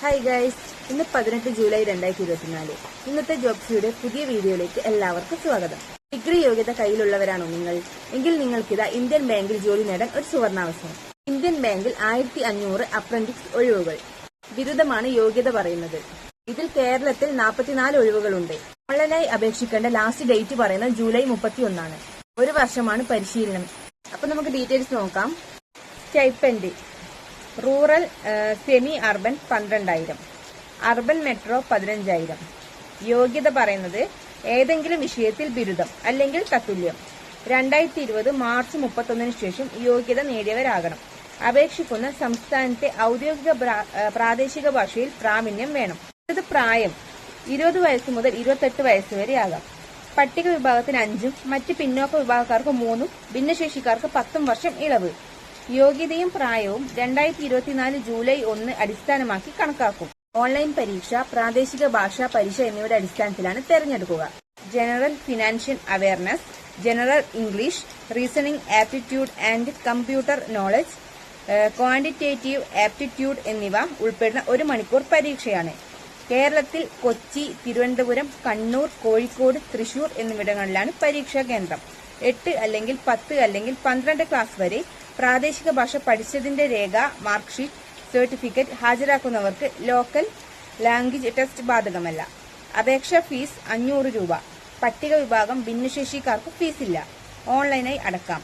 Hi guys ഇന്ന് പതിനെട്ട് July രണ്ടായിരത്തി ഇരുപത്തിനാല്. ഇന്നത്തെ ജോബ്സിയുടെ പുതിയ വീഡിയോയിലേക്ക് എല്ലാവർക്കും സ്വാഗതം. ഡിഗ്രി യോഗ്യത കയ്യിലുള്ളവരാണോ നിങ്ങൾ? എങ്കിൽ നിങ്ങൾക്കിതാ ഇന്ത്യൻ ബാങ്കിൽ ജോലി നേടാൻ ഒരു സുവർണാവസരം. ഇന്ത്യൻ ബാങ്കിൽ ആയിരത്തി അഞ്ഞൂറ് അപ്രന്റിക്സ് ഒഴിവുകൾ. ബിരുദമാണ് യോഗ്യത പറയുന്നത്. ഇതിൽ കേരളത്തിൽ നാൽപ്പത്തിനാല് ഒഴിവുകളുണ്ട്. ഓൺലൈനായി അപേക്ഷിക്കേണ്ട ലാസ്റ്റ് ഡേറ്റ് പറയുന്നത് ജൂലൈ മുപ്പത്തി ഒന്നാണ് ഒരു വർഷമാണ് പരിശീലനം. അപ്പൊ നമുക്ക് ഡീറ്റെയിൽസ് നോക്കാം. സ്റ്റൈപ്പൻഡ്. റൂറൽ സെമി അർബൻ പന്ത്രണ്ടായിരം. അർബൻ മെട്രോ പതിനഞ്ചായിരം. യോഗ്യത പറയുന്നത് ഏതെങ്കിലും വിഷയത്തിൽ ബിരുദം അല്ലെങ്കിൽ തത്തുല്യം. രണ്ടായിരത്തി ഇരുപത് മാർച്ച് മുപ്പത്തൊന്നിന് ശേഷം യോഗ്യത നേടിയവരാകണം. അപേക്ഷിക്കുന്ന സംസ്ഥാനത്തെ ഔദ്യോഗിക പ്രാദേശിക ഭാഷയിൽ പ്രാവീണ്യം വേണം. ഇത് പ്രായം. ഇരുപത് വയസ്സ് മുതൽ ഇരുപത്തെട്ട് വയസ്സ് വരെ ആകാം. പട്ടിക വിഭാഗത്തിന് അഞ്ചും മറ്റ് പിന്നോക്ക വിഭാഗക്കാർക്ക് മൂന്നും ഭിന്നശേഷിക്കാർക്ക് പത്തും വർഷം ഇളവ്. യോഗ്യതയും പ്രായവും രണ്ടായിരത്തി ഇരുപത്തിനാല് ജൂലൈ ഒന്ന് അടിസ്ഥാനമാക്കി കണക്കാക്കും. ഓൺലൈൻ പരീക്ഷ പ്രാദേശിക ഭാഷാ പരീക്ഷ എന്നിവയുടെ അടിസ്ഥാനത്തിലാണ് തെരഞ്ഞെടുക്കുക. General financial awareness general English reasoning aptitude and computer knowledge quantitative aptitude എന്നിവ ഉൾപ്പെടുന്ന ഒരു മണിക്കൂർ പരീക്ഷയാണ്. കേരളത്തിൽ കൊച്ചി തിരുവനന്തപുരം കണ്ണൂർ കോഴിക്കോട് തൃശൂർ എന്നിവിടങ്ങളിലാണ് പരീക്ഷാ കേന്ദ്രം. എട്ട് അല്ലെങ്കിൽ പത്ത് അല്ലെങ്കിൽ പന്ത്രണ്ട് ക്ലാസ് വരെ പ്രാദേശിക ഭാഷ പഠിച്ചതിന്റെ രേഖ മാർക്ക്ഷീറ്റ് സർട്ടിഫിക്കറ്റ് ഹാജരാക്കുന്നവർക്ക് ലോക്കൽ ലാംഗ്വേജ് ടെസ്റ്റ് ബാധകമല്ല. അപേക്ഷാ ഫീസ് അഞ്ഞൂറ് രൂപ. പട്ടിക വിഭാഗം ഭിന്നശേഷിക്കാർക്ക് ഫീസില്ല. ഓൺലൈനായി അടക്കാം.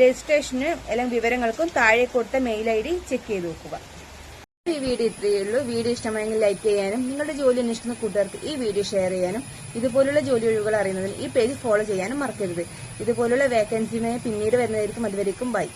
രജിസ്ട്രേഷന് അല്ലെങ്കിൽ വിവരങ്ങൾക്കും താഴെ കൊടുത്ത മെയിൽ ഐ ഡി ചെക്ക് ചെയ്ത് നോക്കുക. ഈ വീഡിയോ ഇത്രയേ ഉള്ളൂ. വീഡിയോ ഇഷ്ടമായെങ്കിൽ ലൈക്ക് ചെയ്യാനും നിങ്ങളുടെ ജോലി അന്വേഷിക്കുന്ന കൂട്ടുകാർക്ക് ഈ വീഡിയോ ഷെയർ ചെയ്യാനും ഇതുപോലുള്ള ജോലി ഒഴിവുകൾ അറിയുന്നതിന് ഈ പേജ് ഫോളോ ചെയ്യാനും മറക്കരുത്. ഇതുപോലുള്ള വേക്കൻസിയുമായി പിന്നീട് വരുന്നതായിരിക്കും. അതുവരേക്കും ബൈ.